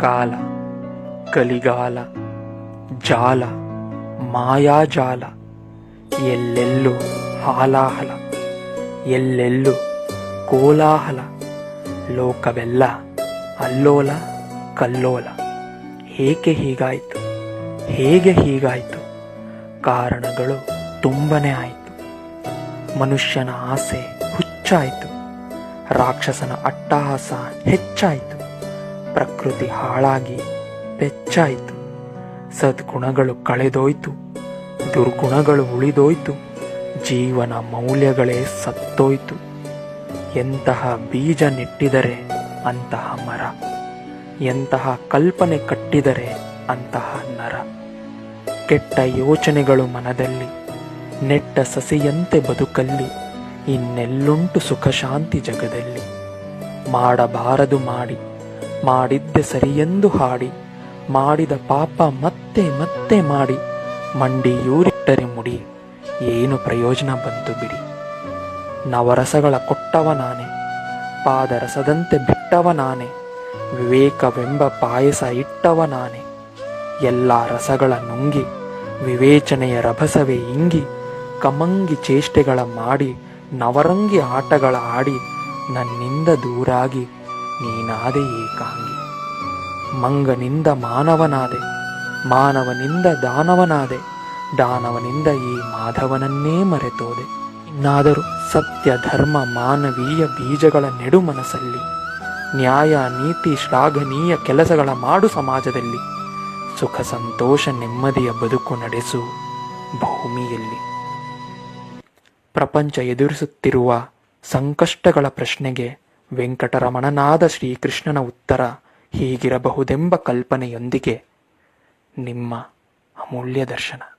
ಕಾಲ, ಕಲಿಗಾಲ, ಜಾಲ, ಮಾಯಾಜಾಲ, ಎಲ್ಲೆಲ್ಲೂ ಹಾಲಾಹಲ, ಎಲ್ಲೆಲ್ಲೂ ಕೋಲಾಹಲ, ಲೋಕವೆಲ್ಲ ಅಲ್ಲೋಲ, ಕಲ್ಲೋಲ. ಏಕೆ ಹೀಗಾಯಿತು? ಹೇಗೆ ಹೀಗಾಯಿತು? ಕಾರಣಗಳು ತುಂಬನೇ ಆಯಿತು. ಮನುಷ್ಯನ ಆಸೆ ಹುಚ್ಚಾಯಿತು. ರಾಕ್ಷಸನ ಅಟ್ಟಹಾಸ ಹೆಚ್ಚಾಯಿತು. ಪ್ರಕೃತಿ ಹಾಳಾಗಿ ಬೆಚ್ಚಾಯಿತು. ಸದ್ಗುಣಗಳು ಕಳೆದೋಯ್ತು. ದುರ್ಗುಣಗಳು ಉಳಿದೋಯ್ತು. ಜೀವನ ಮೌಲ್ಯಗಳೇ ಸತ್ತೋಯ್ತು. ಎಂತಹ ಬೀಜ ನೆಟ್ಟಿದರೆ ಅಂತಹ ಮರ. ಎಂತಹ ಕಲ್ಪನೆ ಕಟ್ಟಿದರೆ ಅಂತಹ ನರ. ಕೆಟ್ಟ ಯೋಚನೆಗಳು ಮನದಲ್ಲಿ, ನೆಟ್ಟ ಸಸಿಯಂತೆ ಬದುಕಲ್ಲಿ, ಇನ್ನೆಲ್ಲುಂಟು ಸುಖಶಾಂತಿ ಜಗದಲ್ಲಿ. ಮಾಡಬಾರದು ಮಾಡಿ ಮಾಡಿದ್ದೆ ಸರಿಯೆಂದು ಹಾಡಿ, ಮಾಡಿದ ಪಾಪ ಮತ್ತೆ ಮತ್ತೆ ಮಾಡಿ ಮಂಡಿಯೂರಿಟ್ಟರೆ ಮುಡಿ, ಏನು ಪ್ರಯೋಜನ ಬಂತು ಬಿಡಿ. ನವರಸಗಳ ಕೊಟ್ಟವ ನಾನೇ, ಪಾದರಸದಂತೆ ಬಿಟ್ಟವ ನಾನೆ, ವಿವೇಕವೆಂಬ ಪಾಯಸ ಇಟ್ಟವ ನಾನೇ. ಎಲ್ಲ ರಸಗಳ ನುಂಗಿ, ವಿವೇಚನೆಯ ರಭಸವೇ ಇಂಗಿ, ಕಮಂಗಿ ಚೇಷ್ಟೆಗಳ ಮಾಡಿ, ನವರಂಗಿ ಆಟಗಳ ಆಡಿ, ನನ್ನಿಂದ ದೂರಾಗಿ ನೀನಾದೆ ಏಕಾಂಗಿ. ಮಂಗನಿಂದ ಮಾನವನಾದೆ, ಮಾನವನಿಂದ ದಾನವನಾದೆ, ದಾನವನಿಂದ ಈ ಮಾಧವನನ್ನೇ ಮರೆತೋದೆ. ಇನ್ನಾದರೂ ಸತ್ಯ, ಧರ್ಮ, ಮಾನವೀಯ ಬೀಜಗಳ ನೆಡು ಮನಸ್ಸಲ್ಲಿ ನ್ಯಾಯ, ನೀತಿ, ಶ್ಲಾಘನೀಯ ಕೆಲಸಗಳ ಮಾಡು ಸಮಾಜದಲ್ಲಿ, ಸುಖ, ಸಂತೋಷ, ನೆಮ್ಮದಿಯ ಬದುಕು ನಡೆಸು ಭೂಮಿಯಲ್ಲಿ. ಪ್ರಪಂಚ ಎದುರಿಸುತ್ತಿರುವ ಸಂಕಷ್ಟಗಳ ಪ್ರಶ್ನೆಗೆ ವೆಂಕಟರಮಣನಾದ ಶ್ರೀಕೃಷ್ಣನ ಉತ್ತರ ಹೀಗಿರಬಹುದೆಂಬ ಕಲ್ಪನೆಯೊಂದಿಗೆ ನಿಮ್ಮ ಅಮೂಲ್ಯ ದರ್ಶನ.